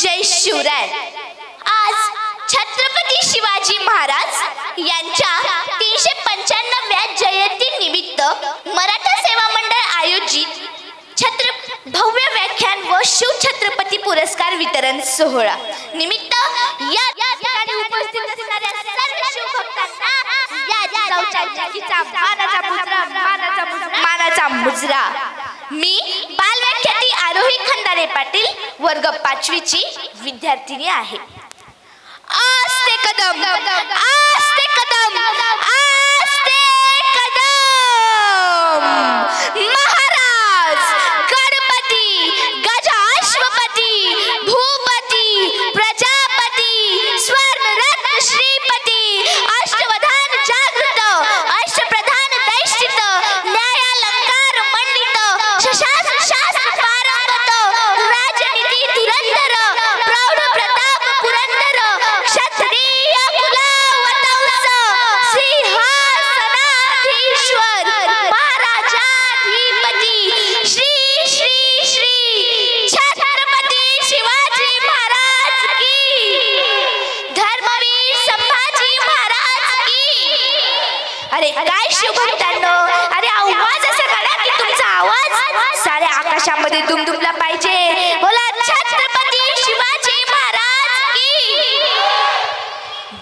जय शिवराय. आज छत्रपती शिवाजी महाराज यांच्या तीनशे पंच्याण्णव्या जयंती निमित्त मराठा सेवा मंडळ आयोजित छत्र भव्य व्याख्यान व शिवछत्रपती पुरस्कार वितरण सोहळा. निमित्त या या ठिकाणी उपस्थित असणाऱ्या सर्व शिवभक्तांना या जिजाऊच्या जयंतीचा मानाचा मुजरा. मी बालव्याख्याती आरोही खंदारे पाटील वर्ग पाचवीची विद्यार्थिनी आहे. आस्ते कदम आस्ते कदम आस्ते कदम. महा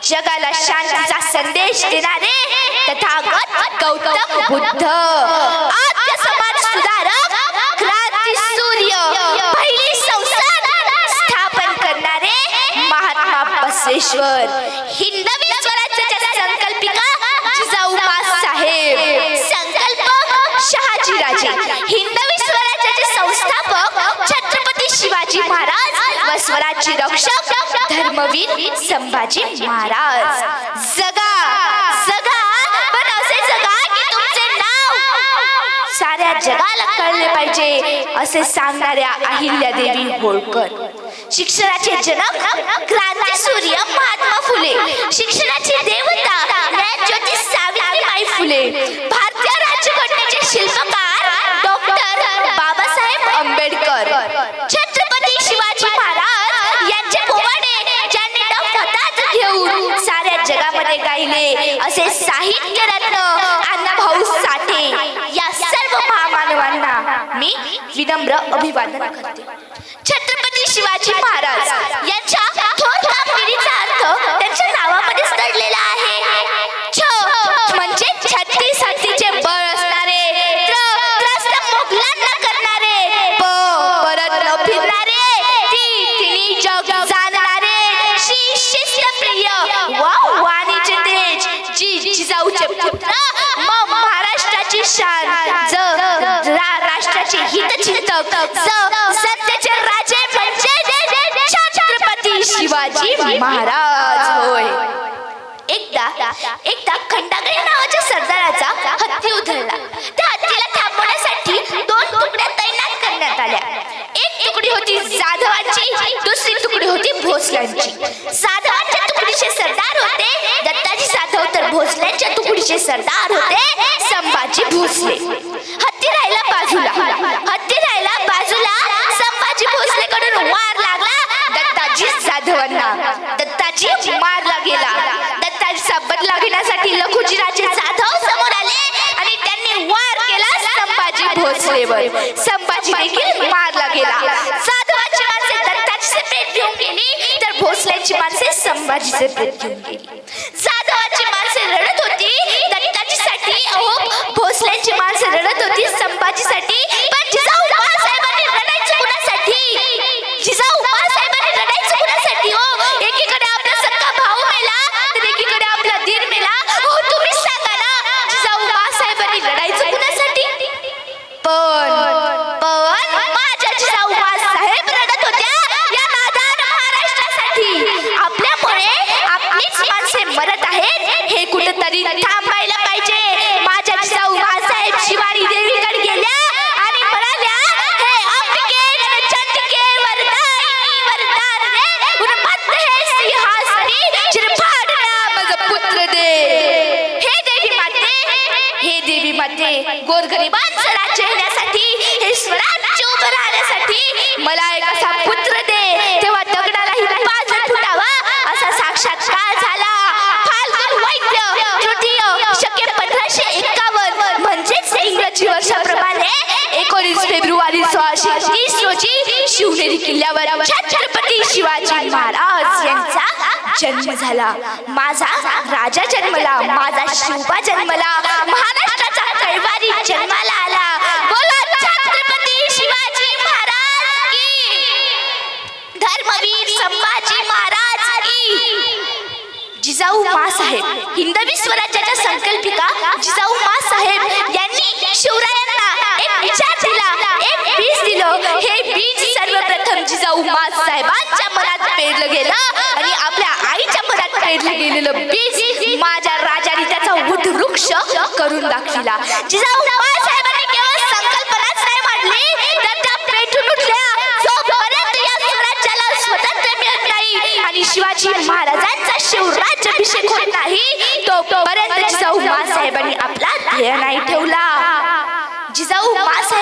जगाला शांतीचा संदेश देणारे तथागत गौतम बुद्ध. आद्य समाज सुधारक क्रांती सूर्य. पहिली संसद स्थापन करणारे महात्मा बसवेश्वर. हिंदवी स्वराज्याच्या संकल्पिका जिजाऊ साहेब. संकल्पक शहाजीराजे. हिंदवी स्वराज्याचे संस्थापक स्वराज्य रक्षक धर्मवीर संभाजी महाराज. जगा जगा पण असे जगा की तुमचे नाव साऱ्या जगाला कळले पाहिजे असे सांगणाऱ्या अहिल्या देवी होळकर. शिक्षणाचे जनक क्रांती सूर्य महात्मा फुले. शिक्षणाची देवता ज्योती सावित्रीबाई फुले. भारतीय राज्यघटनेचे शिल्पकार डॉक्टर बाबासाहेब आंबेडकर. असे साहित्य रत्न अण्णाभाऊ साठे या सर्व महामानवांना मी विनम्र अभिवादन करते. छत्रपती शिवाजी महाराज यांच्या थोर कामगिरीचा अर्थ महाराष्ट्राची शान. ज राष्ट्राचे हितचिंतक. ज सत्याचे राजे म्हणजे छत्रपती शिवाजी महाराज. होय. एकदा एकदा खंडागळे नावाच्या सरदाराचा हत्ती उधळला. तुकडी होती जाधवांची दुसरी तुकडी होती भोसल्यांची. जाधवांच्या तुकडीचे सरदार होते दत्ताजी जाधव तर भोसल्यांच्या तुकडीचे सरदार होते संभाजी भोसले. हत्ती राहिला बाजूला. हत्ती राहिला बाजूला संभाजी भोसलेकडून वार लागला दत्ताजी जाधवांना दत्ताजी मारला गेला दत्ताजीचा बदला घेण्यासाठी लखुजीराजे जाधव समोर आले आणि त्यांनी वार केला संभाजी भोसलेवर. संभाजी देखील मारला गेला भोसलेची माणसे संभाजीचे प्रेत घेऊन गेली जाधवाची माणसे रडत होती दत्ताजीसाठी अहो भोसलेची माणसे रडत होती संभाजीसाठी हे शिवनेरी छत्रपती शिवाजी महाराज यांचा जन्म झाला. माझा राजा जन्मला माझा शिवबा जन्मला महाराष्ट्राचा कैवारी जन्माला आला. बोला छत्रपती शिवाजी महाराज की. धर्मवीर संभाजी महाराज की. जिजाऊ मासाहेब हिंदवी स्वराज्याच्या संकल्पिका जिजाऊ मासाहेब यांनी शिवरायांना हे बीज सर्वप्रथम जिजाऊ मासाहेबांच्या मनात पेरलं गेलं आणि आपल्या आईच्या मनात पेरलं गेलेलं बीज माझ्या राजाने त्याचा वृक्ष करून दाखविला. जिजाऊ मासाहेबांनी केवळ संकल्पनाच नाही मांडली तर त्या पेटून उठल्या. जोपर्यंत या स्वराज्याला स्वतंत्र मिळत नाही आणि शिवाजी महाराजांचा शिवराज्याभिषेक होत नाही तोपर्यंत जिजाऊ मासाहेबांनी आपला ध्येय नाही ठेवला. जिजाऊ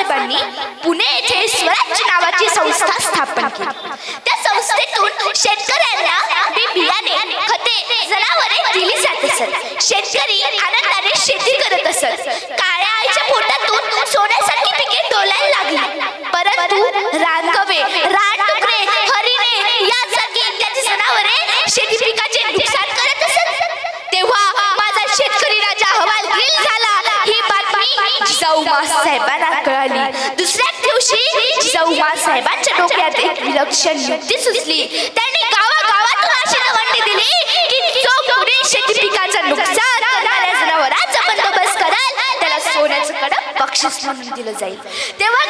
मासाहेबांनी पुणे येथे स्वराज्य नावाची संस्था स्थापन केली. त्या संस्थेतून शेतकऱ्यांना बी बियाणे खते जनावरे दिली जात असत. शेतकरी आनंदाने शेती करत असत. काळ्या आईच्या पोटातून सोन्यासारखी पिके डोलायला लागली. परंतु रानगवे रानडुकरे हरिणे यासारखी इत्यादी जनावरे शेती पिकाचे नुकसान करत असत तेव्हा माझा शेतकरी राजा हवालदिल झाला ही बातमी जिजाऊ साहेबांना कळाली दुसऱ्याच दिवशी जिजाऊ साहेबांच्या डोक्यात एक विलक्षण युक्ती सुचली त्यांनी गावागावातून अशी दवंडी दिली की जो कोणी शेती पिकाचं नुकसान करणाऱ्या जनावरांचा बंदोबस्त कराल त्याला सोन्याचं कडक बक्षीस म्हणून दिलं जाईल तेव्हा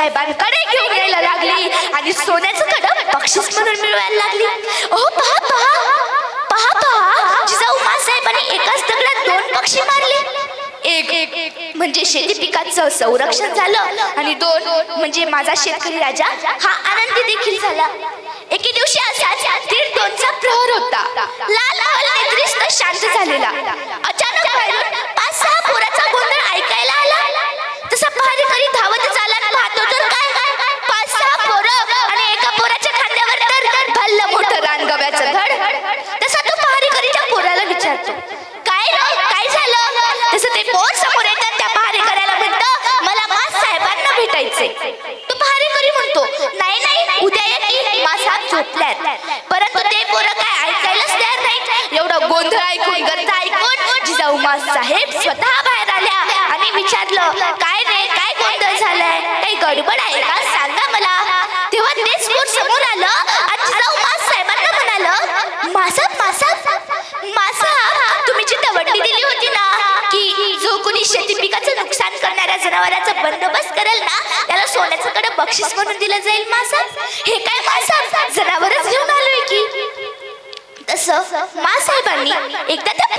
साहेबांकडे घेऊन यायला लागली. आणि सोन्याचं कडक बक्षीस म्हणून मिळवायला लागली. ओ पहा पहा. पहा पहा. जिजाऊ साहेबांनी एकाच दगडात दोन पक्षी मारले. एक म्हणजे शेती पिकाचं संरक्षण झालं आणि दोन म्हणजे माझा शेतकरी राजा हा आनंदी देखील झाला. एके दिवशी असाच दीड दोनचा प्रहर होता. लाल हल नेत्रिस्त शांत झालेला. अचानक बाहेरून पाच सहा पोराचा गोंधळ ऐकायला आला तसा पहारेकरी धावतच आला आणि पाहतो तर काय पाच सहा पोरं आणि एका पोराच्या खांद्यावर तर भल्ल मोठं रानगव्याचं धड तसा तो पहारेकरीच्या पोराला विचारतो काय रे काय झालं तसं ते पोर समोर येतात त्या पहारेकऱ्याला म्हणतं मला मास साहेबांना भेटायचे तो पहारेकरी म्हणतो नाही नाही उद्या ये की मासाहेब झोपल्यात परंतु ते पोरं काय ऐकायलाच तयार नाहीत एवढं गोंधळ ऐकून गद्दा ऐकून जिजाऊ मास साहेब स्वतः बाहेर आल्या. आणि विचारलं काय रे काय गोंधळ झालाय? काही गडबड आहे का? सांगा मला. तेव्हा तेच पोर समोर आलं आणि जिजाऊ मास साहेबांना म्हणालं मासाब मासाब मासाब तुम्ही जी दवंडी दिली होती ना की जो कोणी शेती पिकाचं नुकसान करणाऱ्या जनावरांचा बंदोबस्त करेल ना त्याला सोन्याचं कडे बक्षीस म्हणून दिलं जाईल मासा हे काय मासा? जनावरच घेऊन आलोय की. तसं मासाहेबांनी एकदा त्या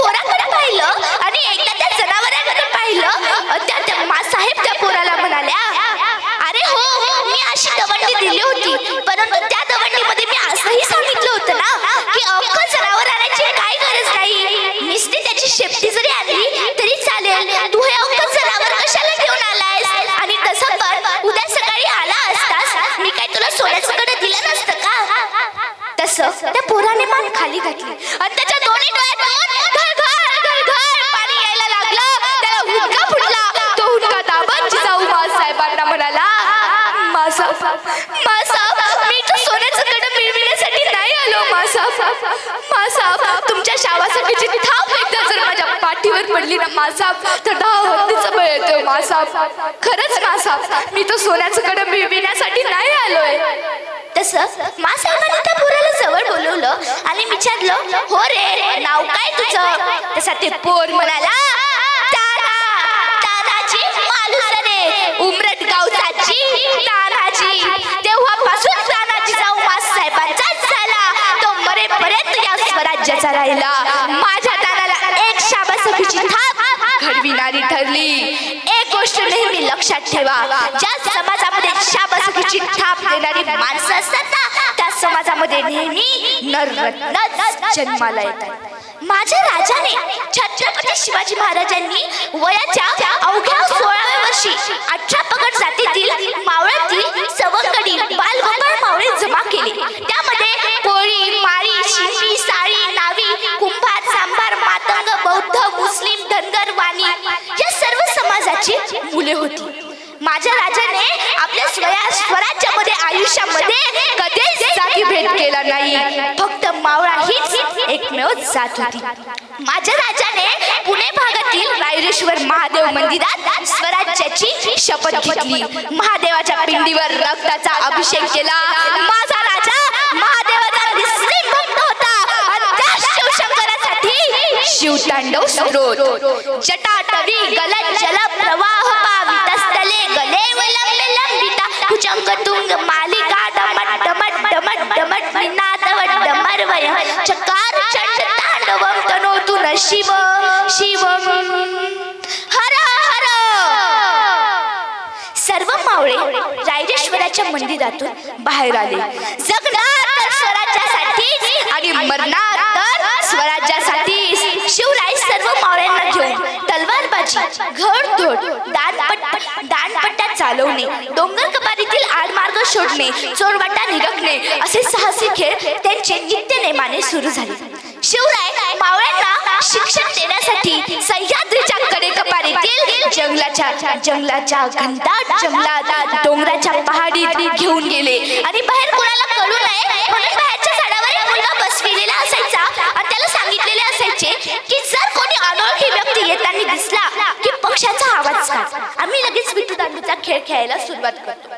मासाफ मासाफ मी सोन्याचं कडं मिळविण्यासाठी नाही आलो मासाफ मासाफ तुमच्या शावासाठीची थाप एकदा जर माझ्या पाठीवर पडली ना मासाफ तर दहा हत्तीचं बळ येतोय मासाफ खरंच मासाफ मी तो सोन्याचं कडं मिळविण्यासाठी नाही आलोय. तसं मासाहेबांनी त्या पोराला जवळ बोलवलं आणि विचारलं हो रे नाव काय तुझं? तसा ते पोर म्हणाला ताना तानाजी मालुसरे उमरट गावचाची तानाजी तेव्हापासून तानाजी जाऊ साहेबांचाच झाला. तो मरेपर्यंत या स्वराज्याचा राहिला. माझ्या तानाला एक शाबासकीची थाप घडविणारी ठरली. एक गोष्ट नेहमी लक्षात ठेवा. ज्या समाजामध्ये शाबासकीची थाप देणारी माणसं असतात ना त्या समाजामध्ये नेहमी नररत्न जन्माला येतात. माझ्या राजाने छत्रपती शिवाजी महाराजांनी वयाच्या अवघ्या सोळाव्या वर्षी अठरा पगड जातीतील मावळातील सवंगडी बालगोपाळ मावळे जमा केले. त्यामध्ये कोळी माळी शिंपी साळी नावी कुंभार सांभार मातंग बौद्ध मुस्लिम धनगर वाणी या सर्व समाजाची मुले होती. माझ्या राजाने आपल्या स्वया स्वराज्यामध्ये आयुष्यामध्ये कधीच जाती भेद केला नाही. फक्त मावळा हीच एकमेव जात होती. माझ्या राजाने पुणे भागातील रायरेश्वर महादेव मंदिरात स्वराज्याची शपथ घेतली. महादेवाच्या पिंडीवर रक्ताचा अभिषेक केला. माझा राजा महादेवाचा निस्सिम मुक्त होता. आणि त्या शिवशंकरासाठी शिवतांडव स्रोत. जटाटवी गलन जल प्रवाह पावितस्थले गले विलंबे लंबिता. कुचंग तुंग मालिका डमट डमट डमट डमट निनाद डमरवय. चकार चंड तांडवम तनोतु न शिव शिवम हर हर सर्व मावळे रायरेश्वराच्या मंदिरातून बाहेर आले. जगणार तर स्वराज्यासाठी आणि मरणार तर स्वराज्यासाठी तलवारबाजी घडतोड दानपट्टा दानपट्टा चालवणे डोंगर कपारीतील आडमार्ग शोधणे चोरवाटा निरखणे असे साहसी खेळ त्यांचे नित्य नेमाने सुरू झाले. शिवराय मावळ्यांना शिक्षण देण्यासाठी सह्याद्रीच्या कडे कपारीतील जंगलाच्या जंगलाच्या घनदाट जंगलात डोंगराच्या पहाडीत घेऊन गेले. आणि बाहेर कोणाला कळू नये म्हणून बाहेरच्या झाडावर एक मुलगा बसविलेला असायचा. त्याला सांगितलेले असायचे की जर कोणी अनोळखी व्यक्ती येताना दिसला की पक्षाचा आवाज काढ. आम्ही लगेच विटू दांडूचा खेळ खेळायला सुरुवात करतो.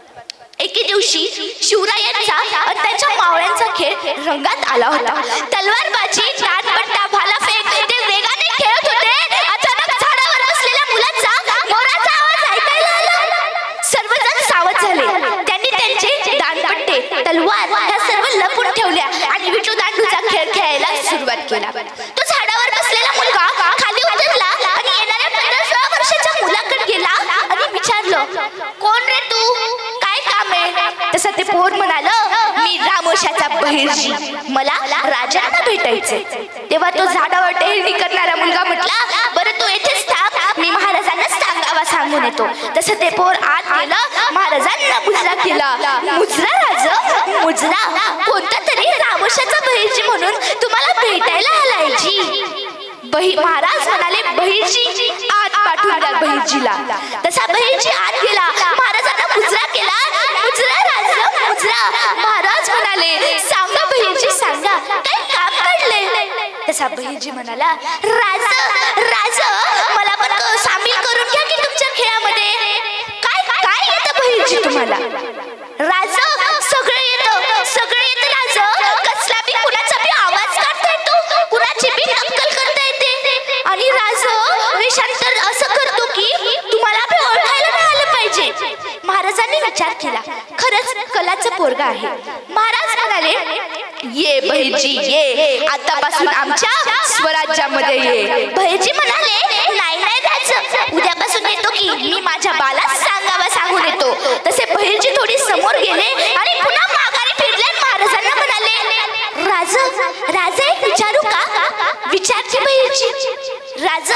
एके दिवशी शिवरायांचा आणि त्यांच्या मावळ्यांचा खेळ रंगात आला होता. तलवारबाजी दानपट्टा भालाफेक ते वेगाने खेळत होते अचानक झाडावर बसलेल्या मुलाचा मोराचा आवाज ऐकायला आला सर्वजण सावध झाले त्यांनी त्यांचे दानपट्टे तलवार ह्या सर्व लपून ठेवल्या आणि विटू दांडूचा खेळ खेळायला सुरुवात केला तो झाडावर बसलेला मुलगा खाली उतरला आणि येणाऱ्या पंधरा सोळा वर्षाच्या मुलाकडे गेला आणि विचारलं कोण रे तू काय काम आहे तसं ते पोर म्हणाल मी रामोशाचा बहिर्जी मला राजांना भेटायचे तेव्हा तो झाडावर टेहळणी करणारा मुलगा म्हटला बरं तू येथेच थांब मी महाराजांना सांगावा सांगून येतो. तसं ते पोर आत गेलं महाराजांना मुजरा केला. मुजरा राज मुजरा कोणता तरी रामोशाचा बहिर्जी म्हणून तुम्हाला भेटायला आलाय जी बही महाराज म्हणाले बहिर्जी आत पाठवून द्या बहिर्जीला तसा बहिर्जी आत गेला महाराजांना मुजरा केला. मुजरा राज मुजरा महाराज म्हणाले. सांगा बहिर्जी सांगा. काय काम काढले तसा बहिर्जी म्हणाला राज राज मला पण सामील करून घ्या की तुमच्या खेळामध्ये. काय काय येतं बहिर्जी तुम्हाला? राज विचार केला. खरंच कलाचं पोरगा आहे. महाराज म्हणाले ये भैजी ये. आतापासून आमच्या स्वराज्यामध्ये ये. बहिर्जी म्हणाले नाही नाही राज उद्यापासून येतो की मी माझ्या बाला सांगावा सांगून येतो तसे बहिर्जी थोडी समोर गेले आणि पुन्हा माघारी फिरले आणि महाराजांना म्हणाले राज राज एक विचारू का विचारते बहिर्जी राज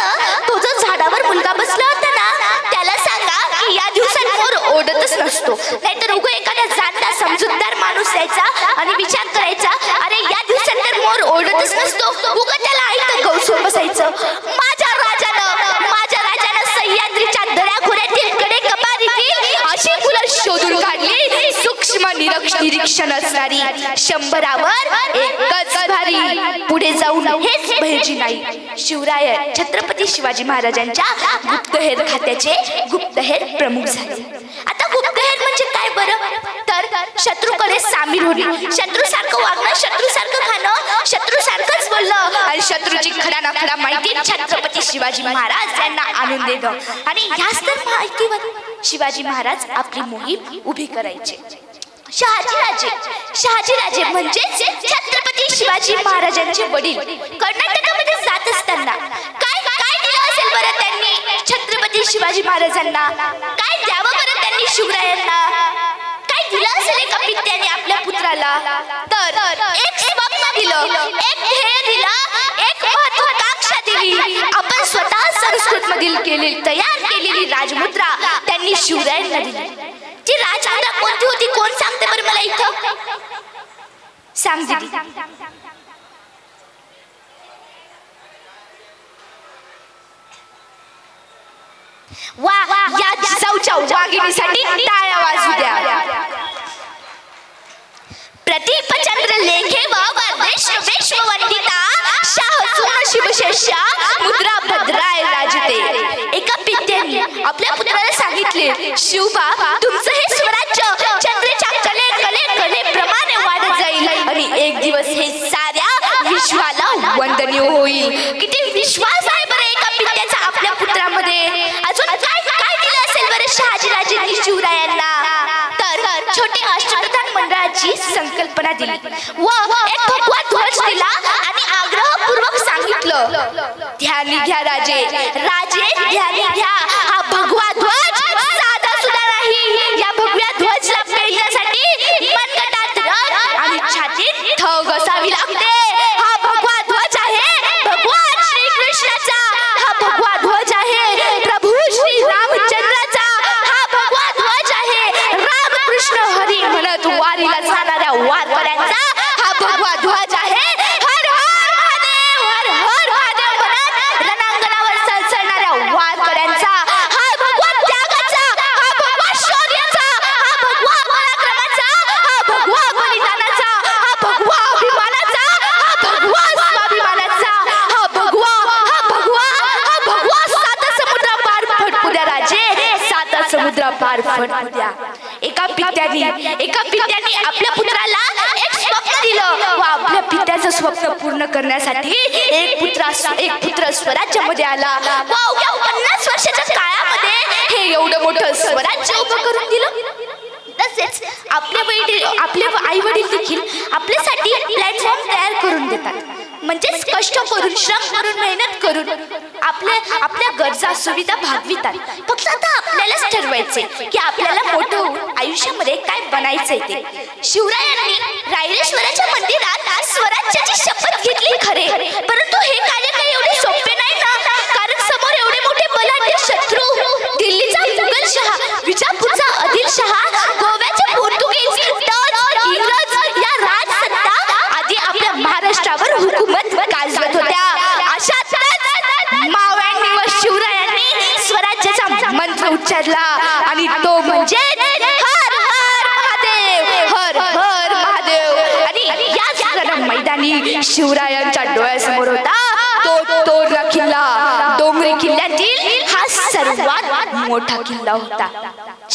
तो जो झाडावर मुलगा बसला होता ना त्याला सांगा की या दिवसात मोर ओढतच नसतो नाहीतर उगं एखादा जाणता समजूतदार माणूस यायचा आणि विचार करायचा अरे या दिवसात तर मोर ओढतच नसतो उगं त्याला ऐकतं गवसून बसायचं माझ्या राजानं माझ्या राजानं सह्याद्रीच्या दऱ्याखोऱ्यातील कडे कपारीतील अशी फुलं शोधून काढली सूक्ष्म निरक्ष निरीक्षण शंभरावर एकच भारी पुढे जाऊन हेच भैरजी नाही. शिवराय छत्रपती शिवाजी महाराजांच्या गुप्तहेर खात्याचे गुप्तहेर प्रमुख झाले. आता गुप्तहेर म्हणजे काय बरं? तर शत्रूकडे सामील होणे. शत्रू सारखं वागणं शत्रू सारखं खाणं शत्रू सारखंच बोलणं. आणि शत्रूची खडा ना माहिती छत्रपती शिवाजी महाराज यांना आणून देणं. आणि ह्याच तर माहितीवर शिवाजी महाराज आपली मोहीम उभी करायचे. शहाजीराजे शहाजीराजे म्हणजे छत्रपती शिवाजी महाराजांचे वडील. कर्नाटकामध्ये जात असताना काय काय दिलं असेल बरं त्यांनी छत्रपती शिवाजी महाराजांना? काय द्यावं बरं त्यांनी शिवरायांना? काय दिलं असेल एका पित्याने आपल्या पुत्राला? तर एक स्वप्न दिलं एक ध्येय दिलं एक महत्वाकांक्षा दिली. आपण स्वतः संस्कृत मधील केलेली तयार केलेली राजमुद्रा त्यांनी शिवरायांना दिली. ती राजमुद्रा कोणती होती. कोण सांगते बरं मला इथं? सांग दीदी वा या जिजाऊच्या वाघिणीसाठी टाळ्या वाजू द्या. प्रदीपचंद्र लेखे व वरदेश विश्ववंदिता शाह शिवशेषा मुद्रा भद्राय राजते. एका पित्याने आपल्या पुत्राला सांगितले शिवबा तुमचं हे स्वराज्य एक दिवस हे साऱ्या विश्वाला वंदनीय होईल. किती विश्वास आहे बरं एका पित्याचा आपल्या पुत्रामध्ये? अजून काय काय दिलं असेल बरं शहाजीराजेंनी शिवरायांना? तर छोटे अष्टप्रधान मंडळाची संकल्पना दिली. व एक भगवा ध्वज दिला आणि आग्रहपूर्वक सांगितलं ध्यानी घ्या राजे. राजे ध्यानी घ्या. समुद्र एका पित्याने एका पित्याने आपल्या पुत्राला एक स्वप्न दिलं. व आपल्या पित्याचं स्वप्न पूर्ण करण्यासाठी एक पुत्र एक पुत्र स्वराज्यामध्ये आला. व अवघ्या पन्नास वर्षाच्या काळामध्ये हे एवढं मोठं स्वराज्य उभं करून दिलं. तसेच आपले वडील आपले आई वडील देखील आपल्यासाठी प्लॅटफॉर्म तयार करून देतात. म्हणजेच कष्ट करून श्रम करून मेहनत करून आपल्या आपल्या गरजा सुविधा भागवितात. फक्त आता आपल्यालाच ठरवायचे की आपल्याला मोठं होऊन आयुष्यामध्ये काय बनायचंय ते. शिवरायांनी रायरेश्वराच्या मंदिरात मोठा किल्ला होता.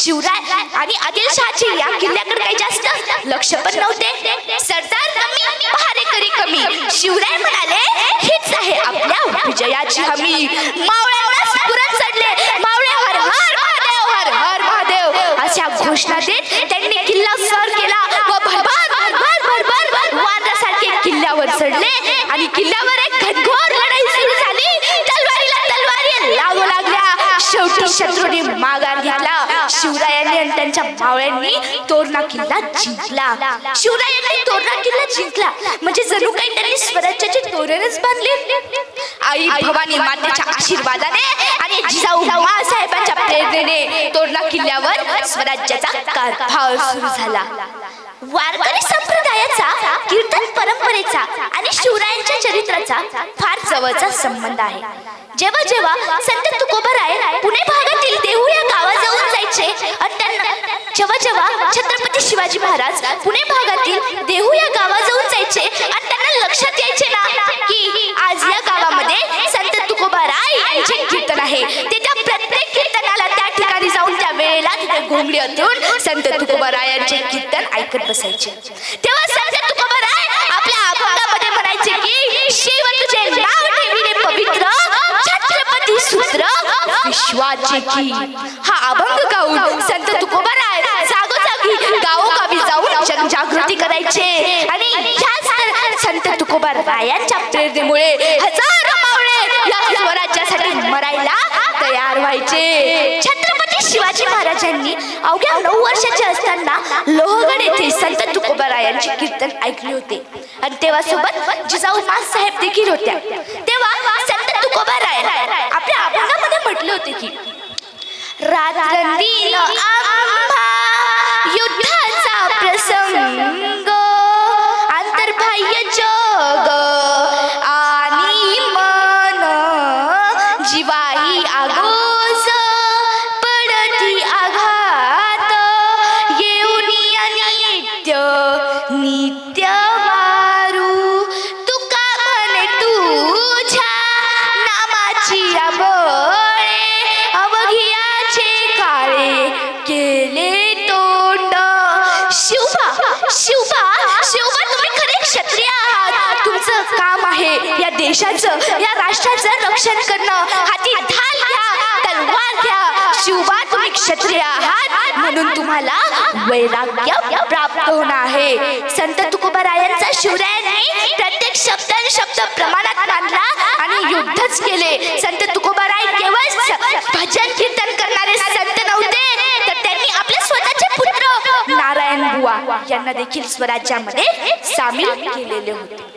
शिवराय आणि आदिलशहाचे या किल्ल्याकडे काही जास्त लक्ष पण नव्हते. सरदार कमी पहारेकरी कमी. शिवराय म्हणाले हीच आहे आपल्या विजयाची हमी. मावळ्यांना पुरत चढले. मावळे हर हर महादेव हर हर महादेव. अशा घोषणा देत त्यांनी किल्ला सर केला व भरभर भरभर भरभर वादासारखे किल्ल्यावर चढले आणि किल्ल्यावर एक घनघोर लढाई सुरू झाली तलवारीला तलवारी लागू लागल्या शेवटी शत्रूने माघार घेतला. शिवरायांनी आणि त्यांच्या मावळ्यांनी तोरणा किल्ला जिंकला. शिवरायांनी तोरणा किल्ला जिंकला. म्हणजे जणू काही त्यांनी स्वराज्याचे तोरणच बांधले. आई भवानी मातेच्या आशीर्वादाने आणि जिजाऊ बाळासाहेबांच्या प्रेरणेने तोरणा किल्ल्यावर स्वराज्याचा कारभार सुरू झाला. वारकरी संप्रदायाचा कीर्तन परंपरेचा आणि शिवरायांच्या चरित्राचा फार जवळचा संबंध आहे. जेव्हा जेव्हा संत तुकोबाराय पुणे भागातील देहू या गावाजवळ म्हणजे आणि जेव्हा जेव्हा छत्रपती शिवाजी महाराज पुणे भागातील देहू या गावा जाऊन जायचे आणि त्यांना लक्षात यायचे ना की आज या गावामध्ये संत तुकोबाराय यांचे कीर्तन आहे. ते त्या प्रत्येक कीर्तनाला त्या ठिकाणी जाऊन त्या वेळेला तिथे घोंगडी अतून संत तुकोबारायांचे कीर्तन ऐकत बसायचे. तेव्हा संत तुकोबाराय आपल्या अभंगामध्ये म्हणायचे की शिव तुझे नाव ठेवीने पवित्र छत्रपती सूत्र विश्वाची की. हा अभंग गाऊन संत तुकोबाराय जागोजागी गावोगावी जाऊन जनजागृती करायचे. आणि ह्याच तर संत तुकोबा रायांच्या प्रेरणेमुळे हजारो मावळे या स्वराज्यासाठी मरायला तयार व्हायचे. छत्रपती शिवाजी महाराजांनी अवघ्या नऊ वर्षाचे असताना लोहगड येथे संत तुकोबारायांचे कीर्तन ऐकले होते. आणि तेव्हा सोबत जिजाऊ साहेब देखील होत्या. तेव्हा संत तुकोबाराय आपल्या अभंगामध्ये म्हटले होते की रात्रंदिन आम्हा युद्धाचा प्रसंग आंतरबाह्य जग आणि मन जीवाई आगोस पडती आघात येऊन नित्य नित्य आहे या देशाचं या राष्ट्राचं रक्षण करणं. हाती ढाल घ्या तलवार घ्या. शिवबा तुम्ही क्षत्रिय आहात म्हणून तुम्हाला वैराग्य प्राप्त होणं आहे. संत तुकोबारायांचा शिवरायांनी प्रत्येक शब्द शब्द प्रमाणात मानला आणि युद्धच केले. संत तुकोबाराय केवळ भजन कीर्तन करणारे संत नव्हते तर त्यांनी आपले स्वतःचे पुत्र नारायण बुवा यांना देखील स्वराज्यामध्ये सामील केलेले होते.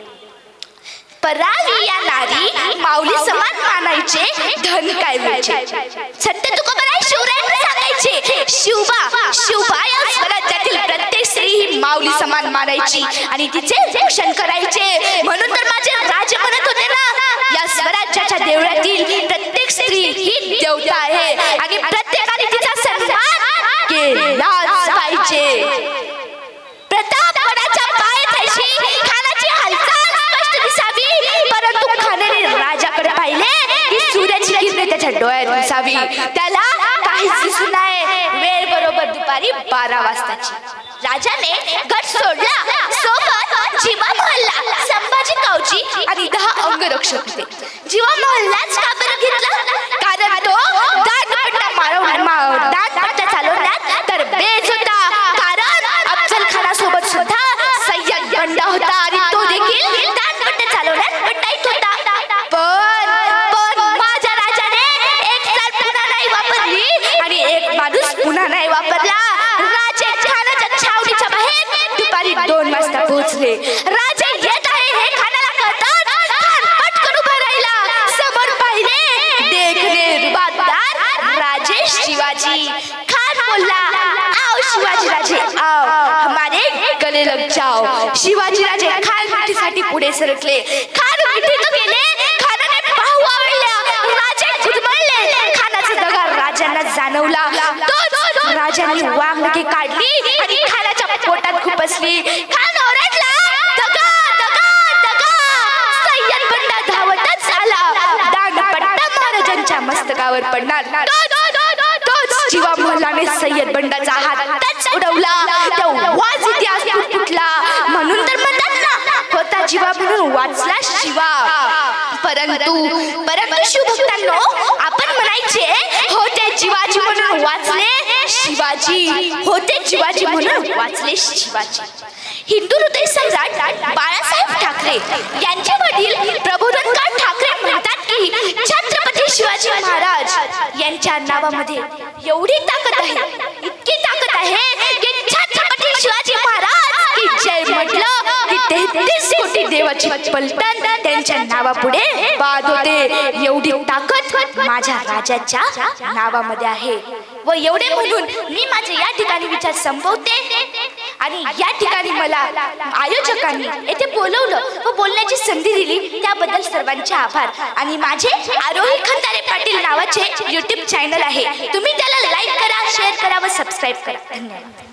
परावी या नारी माऊली समान मानायचे धन काय संत तुकोबाराय शिवरायांना सांगायचे शिवबा शिवबा या स्वराज्यातील प्रत्येक स्त्री ही माऊली समान मानायची आणि तिचे रक्षण करायचे. म्हणून तर माझे राजे म्हणत होते ना या स्वराज्याच्या देवळातील प्रत्येक स्त्री ही देवता आहे. आणि प्रत्येकाने तिचा सन्मान केलाच पाहिजे परंतु राजाकडे पाहिले. की सूर्याची किरणे त्याच्या डोळ्यात दिसावी त्याला काहीच दिसू नये. वेळ बरोबर दुपारी बारा वाजताची. राजाने गट सोड जाओ। शिवाजी राजे खान मिठीसाठी पुढे सरकले। खान मिठी तो गेले खानाने पाहू आवडल्या। राजे गुदमरले खानाचा दगा राजांना जाणवला। तोच राजांनी वाघनखे काढली आणि खानाच्या पोटात खुपसली। खान ओरडला दगा दगा दगा! सय्यद बंडा धावतच आला। दांडपट्टा महाराजांच्या मस्तकावर पडणार। तोच जीवा मोहल्लाने सय्यद बंडाचा हातच उडवला। तो वाज इतिहास फुटला म्हणून तर म्हणतात ना होता जीवा म्हणून वाचला शिवा. परंतु परंतु शिवभक्तांनो आपण म्हणायचे होते जीवाजी म्हणून वाचले शिवाजी. होते जीवाजी म्हणून वाचले शिवाजी. हिंदू हृदय सम्राट बाळासाहेब ठाकरे यांचे वडील प्रबोधनकार ठाकरे म्हणतात की छत्रपती शिवाजी महाराज यांच्या नावामध्ये एवढी ताकद आहे इतकी ताकद आहे तेहतीस कोटी देवाची पलटण त्यांच्या नावापुढे बाद होते एवढी ताकद माझ्या राजाच्या नावामध्ये आहे. व एवढे म्हणून मी माझे या ठिकाणी विचार संपवते. आणि या ठिकाणी मला आयोजकांनी येथे बोलवलं व बोलण्याची संधी दिली. त्याबद्दल सर्वांचे आभार. आणि माझे आरोही खंदारे पाटील नावाचे युट्यूब चॅनल आहे. तुम्ही त्याला लाईक करा शेअर करा व सबस्क्राईब करा. धन्यवाद.